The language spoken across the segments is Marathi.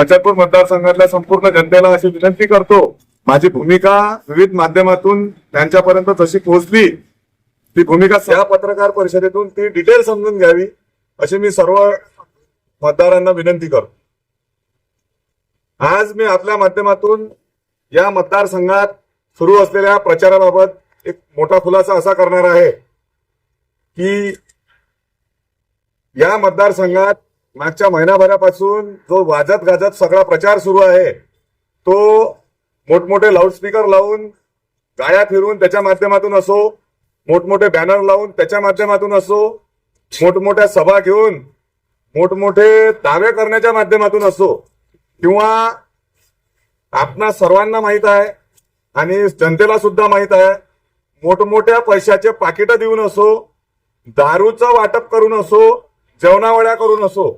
अचलपूर मतदारसंघातल्या संपूर्ण जनतेला अशी विनंती करतो. माझी भूमिका विविध माध्यमातून त्यांच्यापर्यंत जशी पोहोचली ती भूमिका या पत्रकार परिषदेतून ती डिटेल समजून घ्यावी अशी मी सर्व मतदारांना विनंती करतो. आज मी आपल्या माध्यमातून या मतदारसंघात सुरू असलेल्या प्रचाराबाबत एक मोठा खुलासा असा करणार आहे की या मतदारसंघात मागच्या महिनाभरापासून जो वाजत गाजत सगळा प्रचार सुरू आहे तो मोठमोठे लाऊडस्पीकर लावून गाया फिरून त्याच्या माध्यमातून असो मोठमोठे बॅनर लावून त्याच्या माध्यमातून असो मोठमोठ्या सभा घेऊन मोठमोठे दावे करण्याच्या माध्यमातून असो किंवा आपणा सर्वांना माहीत आहे आणि जनतेला सुद्धा माहीत आहे मोठमोठ्या पैशाचे पाकिटं देऊन असो दारूचं वाटप करून असो जेवणावळ्या करून असो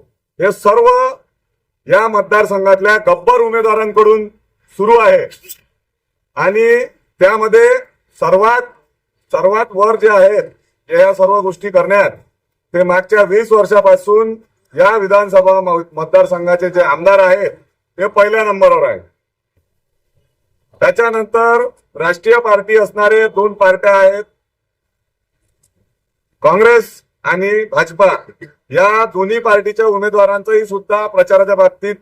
हे सर्व या मतदारसंघातल्या गब्बर उमेदवारांकडून सुरू आहे. आणि त्यामध्ये सर्वात सर्वात वर जे आहेत जे या सर्व गोष्टी करण्यात ते मागच्या वीस वर्षापासून या विधानसभा मतदारसंघाचे जे आमदार आहेत ते पहिल्या नंबरवर आहेत. त्याच्यानंतर राष्ट्रीय पार्टी असणारे दोन पार्ट्या आहेत. काँग्रेस आणि भाजपा या दोन्ही पार्टीच्या उमेदवारांचंही सुद्धा प्रचाराच्या बाबतीत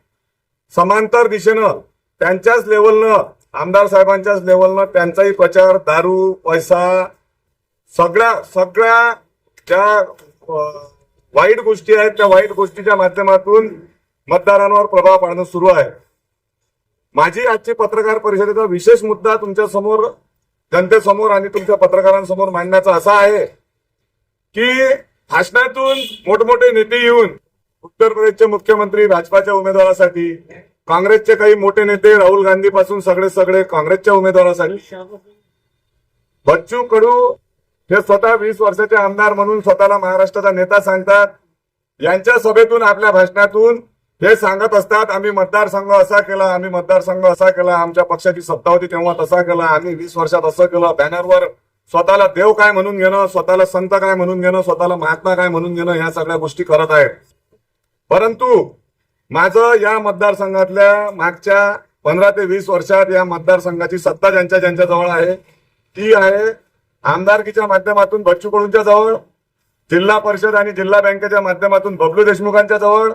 समांतर दिशेनं त्यांच्याच लेवलनं आमदार साहेबांच्याच लेवलनं त्यांचाही प्रचार दारू पैसा सगळ्या सगळ्या ज्या वाईट गोष्टी आहेत त्या वाईट गोष्टीच्या माध्यमातून मतदारांवर प्रभाव पाडणं सुरू आहे. माझी आजची पत्रकार परिषदेचा विशेष मुद्दा तुमच्यासमोर जनतेसमोर आणि तुमच्या पत्रकारांसमोर मांडण्याचा असा आहे की भाषणातून मोठमोठे नेते येऊन उत्तर प्रदेशचे मुख्यमंत्री भाजपाच्या उमेदवारासाठी काँग्रेसचे काही मोठे नेते राहुल गांधी पासून सगळे सगळे काँग्रेसच्या उमेदवारासाठी. बच्चू कडू हे स्वतः वीस वर्षाचे आमदार म्हणून स्वतःला महाराष्ट्राचा नेता सांगतात. यांच्या सभेतून आपल्या भाषणातून हे सांगत असतात आम्ही मतदारसंघ असा केला आम्ही मतदारसंघ असा केला आमच्या पक्षाची सत्ता होती तेव्हा तसा केला आम्ही वीस वर्षात असं केलं बॅनरवर स्वतःला देव काय म्हणून घेणं स्वतःला संत काय म्हणून घेणं स्वतःला महात्मा काय म्हणून घेणं ह्या सगळ्या गोष्टी करत आहेत. परंतु माझं या मतदारसंघातल्या मागच्या पंधरा ते वीस वर्षात या मतदारसंघाची सत्ता ज्यांच्या ज्यांच्या जवळ आहे ती आहे आमदारकीच्या माध्यमातून बच्चू कडूंच्या जवळ जिल्हा परिषद आणि जिल्हा बँकेच्या माध्यमातून बबलू देशमुखांच्या जवळ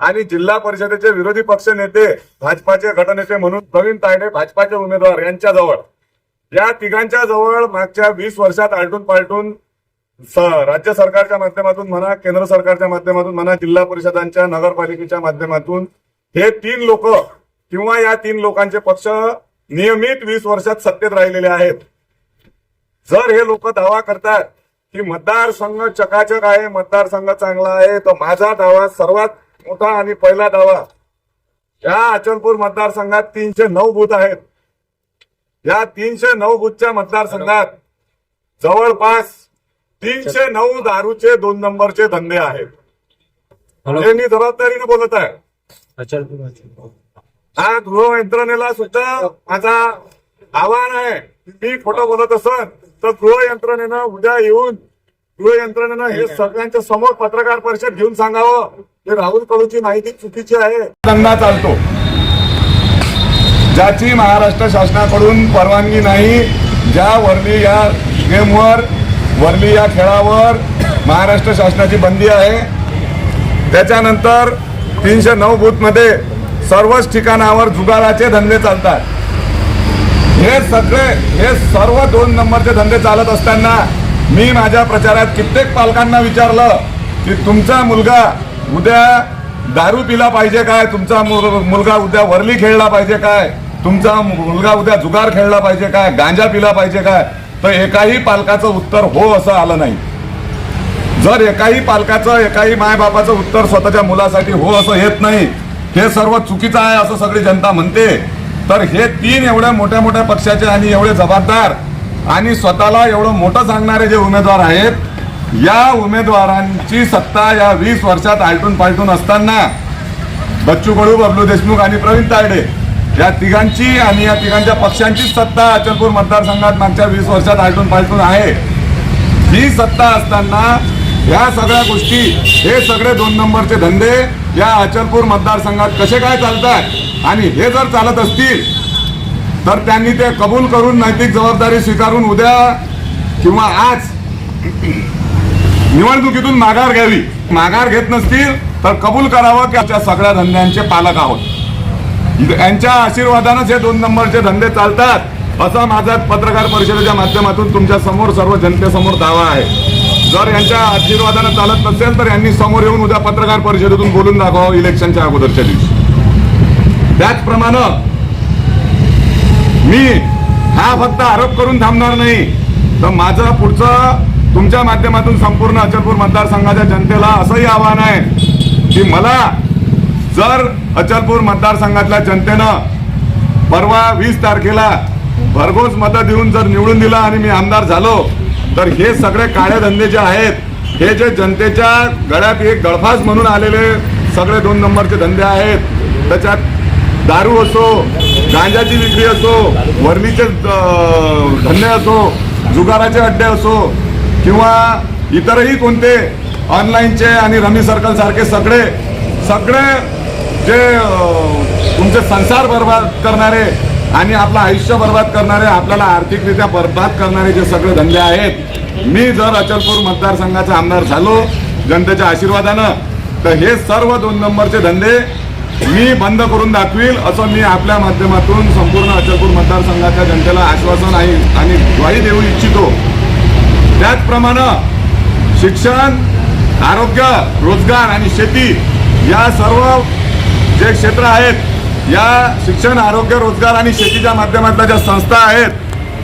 आणि जिल्हा परिषदेचे विरोधी पक्ष नेते भाजपाचे गटनेते म्हणून प्रवीण तायडे भाजपाचे उमेदवार यांच्याजवळ या तिघांच्या जवळ मागच्या वीस वर्षात आलटून पालटून राज्य सरकारच्या माध्यमातून म्हणा केंद्र सरकारच्या माध्यमातून म्हणा जिल्हा परिषदांच्या नगरपालिकेच्या माध्यमातून हे तीन लोक किंवा या तीन लोकांचे पक्ष नियमित वीस वर्षात सत्तेत राहिलेले आहेत. जर हे लोक दावा करतात की मतदारसंघ चकाचक आहे मतदारसंघ चांगला आहे तर माझा दावा सर्वात मोठा आणि पहिला दावा या अचलपूर मतदारसंघात तीनशे नऊ बूथ आहेत. या तीनशे नऊ बूथच्या मतदारसंघात जवळपास तीनशे नऊ दारूचे दोन नंबरचे धंदे आहेत. हे मी जबाबदारीने बोलत आहे. हा गृह यंत्रणेला सुद्धा माझा आव्हान आहे. मी खोटं बोलत असन तर गृह यंत्रणेनं उद्या येऊन गृह यंत्रणेनं हे सगळ्यांच्या समोर पत्रकार परिषद घेऊन सांगावं. की राहुल कडूची माहिती चुकीची आहे. चालतो. ज्याची महाराष्ट्र शासनाकडून परवानगी नाही ज्या वर्ली या गेमवर वर्ली या खेळावर महाराष्ट्र शासनाची बंदी आहे. त्याच्यानंतर तीनशे नऊ बूथमध्ये सर्वच ठिकाणावर जुगाराचे धंदे चालतात. हे सगळे हे सर्व दोन नंबरचे धंदे चालत असताना मी माझ्या प्रचारात कित्येक पालकांना विचारलं की तुमचा मुलगा उद्या दारू पिला पाहिजे काय? तुमचा मुलगा उद्या वरली खेळला पाहिजे काय? तुमचा मुलगा उद्या जुगार खेळला पाहिजे काय? गांजा पिला पाहिजे काय? तर एकाही पालकाचं उत्तर हो असं आलं नाही. जर एकाही पालकाचं एकाही मायबापाचं उत्तर स्वतःच्या मुलासाठी हो असं येत नाही हे सर्व चुकीचं आहे असं सगळी जनता म्हणते. तर हे तीन एवढ्या मोठ्या मोठ्या पक्षाचे आणि एवढे जबाबदार आणि स्वतःला एवढं मोठं सांगणारे जे उमेदवार आहेत या उमेदवारांची सत्ता या वीस वर्षात आलटून पालटून असताना बच्चू कडू बबलू देशमुख आणि प्रवीण तायडे या तिघांची आणि या तिघांच्या पक्षांचीच सत्ता अचलपूर मतदारसंघात मागच्या वीस वर्षात आलटून पालटून आहे. ही सत्ता असताना ह्या सगळ्या गोष्टी हे सगळे दोन नंबरचे धंदे या अचलपूर मतदारसंघात कसे काय चालतात आणि हे जर चालत असतील तर त्यांनी ते कबूल करून नैतिक जबाबदारी स्वीकारून उद्या किंवा आज निवडणुकीतून माघार घ्यावी. माघार घेत नसतील तर कबूल करावं की आमच्या सगळ्या धंद्यांचे पालक आहोत. यांच्या आशीर्वादानंच हे दोन नंबरचे धंदे चालतात. असा माझा पत्रकार परिषदेच्या माध्यमातून तुमच्यासमोर सर्व जनतेसमोर दावा आहे. जर यांच्या आशीर्वादानं चालत नसेल तर यांनी समोर येऊन उद्या पत्रकार परिषदेतून बोलून दाखवावं इलेक्शनच्या अगोदरच्या दिवशी. त्याचप्रमाणे मी हा फक्त आरोप करून थांबणार नाही. तर माझं पुढचं तुमच्या माध्यमातून संपूर्ण अचलपूर मतदारसंघाच्या जनतेला असंही आव्हान आहे की मला जर अचलपूर मतदारसंघातल्या जनतेनं परवा वीस तारखेला भरघोस मतं देऊन जर निवडून दिला आणि मी आमदार झालो तर हे सगळे काळे धंदे जे आहेत हे जे जनतेच्या गळ्यात एक गळफास म्हणून आलेले सगळे दोन नंबरचे धंदे आहेत त्याच्यात दारू असो गांजाची विक्री असो वर्णीचे धंदे असो जुगाराचे अड्डे असो किंवा इतरही कोणते ऑनलाईनचे आणि रमी सर्कल सारखे सगळे सगळे जे तुमचे संसार बर्बाद करणारे आणि आपलं आयुष्य बर्बाद करणारे आपल्याला आर्थिकरित्या बर्बाद करणारे जे सगळे धंदे आहेत मी जर अचलपूर मतदारसंघाचा आमदार झालो जनतेच्या आशीर्वादानं तर हे सर्व दोन नंबरचे धंदे मी बंद करून दाखवील असं मी आपल्या माध्यमातून संपूर्ण अचलपूर मतदारसंघाच्या जनतेला आश्वासन आहे आणि ग्वाही देऊ इच्छितो. त्याचप्रमाणे शिक्षण आरोग्य रोजगार आणि शेती या सर्व जे क्षेत्र आहेत या शिक्षण आरोग्य रोजगार आणि शेतीच्या माध्यमातल्या ज्या संस्था आहेत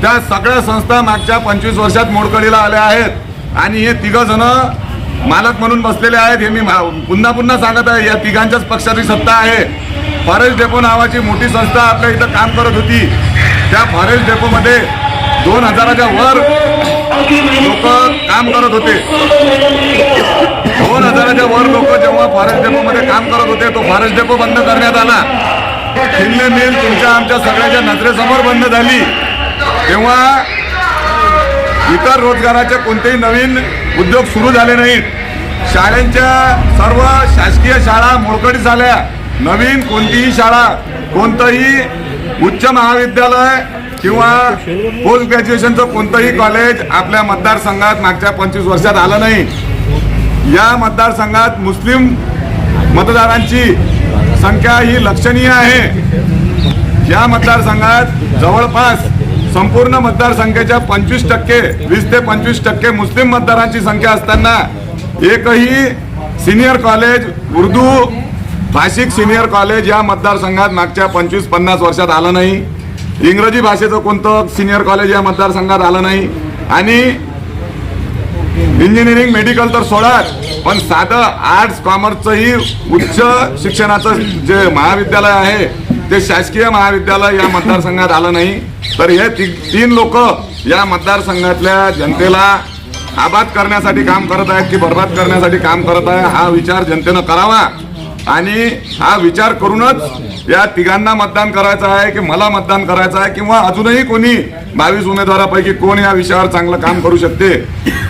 त्या सगळ्या संस्था मागच्या पंचवीस वर्षात मोडकळीला आल्या आहेत. आणि हे तिघ जण मालक म्हणून बसलेले आहेत हे मी मा- पुन्हा पुन्हा सांगत आहे या तिघांच्याच पक्षाची सत्ता आहे. फॉरेस्ट डेपो नावाची मोठी संस्था आपल्या इथं काम करत होती. त्या फॉरेस्ट डेपोमध्ये दोन हजाराच्या वर लोक काम करत होते. दोन हजाराच्या वर लोक जेव्हा फॉरेस्ट डेपो मध्ये काम करत होते तो फॉरेस्ट डेपो बंद करण्यात आला. किल्ले मिल तुमच्या आमच्या सगळ्याच्या नजरेसमोर बंद झाली. तेव्हा इतर रोजगाराचे कोणतेही नवीन उद्योग सुरू झाले नाहीत. शाळांच्या सर्व शासकीय शाळा मोडकडी झाल्या. नवीन कोणतीही शाळा कोणतंही उच्च महाविद्यालय किंवा पोस्ट ग्रॅज्युएशनचं कोणतंही कॉलेज आपल्या मतदारसंघात मागच्या पंचवीस वर्षात आलं नाही. या मतदारसंघात मुस्लिम मतदारांची संख्या ही लक्षणीय आहे. या मतदारसंघात जवळपास संपूर्ण मतदारसंख्येच्या पंचवीस टक्के वीस ते पंचवीस टक्के मुस्लिम मतदारांची संख्या असताना एकही सिनियर कॉलेज उर्दू भाषिक सिनियर कॉलेज या मतदारसंघात मागच्या पंचवीस पन्नास वर्षात आलं नाही. इंग्रजी भाषेचं कोणतं सिनियर कॉलेज या मतदारसंघात आलं नाही. आणि इंजिनिअरिंग मेडिकल तर सोडाच पण साधं आर्ट्स कॉमर्सचंही उच्च शिक्षणाचं जे महाविद्यालय आहे ते शासकीय महाविद्यालय या मतदारसंघात आलं नाही. तर हे ती तीन लोक या मतदारसंघातल्या जनतेला आबाद करण्यासाठी काम करत आहेत की बर्बाद करण्यासाठी काम करत आहे हा विचार जनतेनं करावा. आणि हा विचार करूनच या तिघांना मतदान करायचं आहे की मला मतदान करायचं आहे किंवा अजूनही कोणी बावीस उमेदवारापैकी कोण या विषयावर चांगलं काम करू शकते?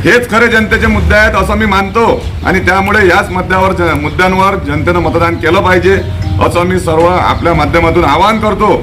हेच खरे जनतेचे मुद्दे आहेत असं मी मानतो. आणि त्यामुळे याच मुद्द्यावर मुद्द्यांवर जनतेनं मतदान केलं पाहिजे असं मी सर्व आपल्या माध्यमातून आवाहन करतो.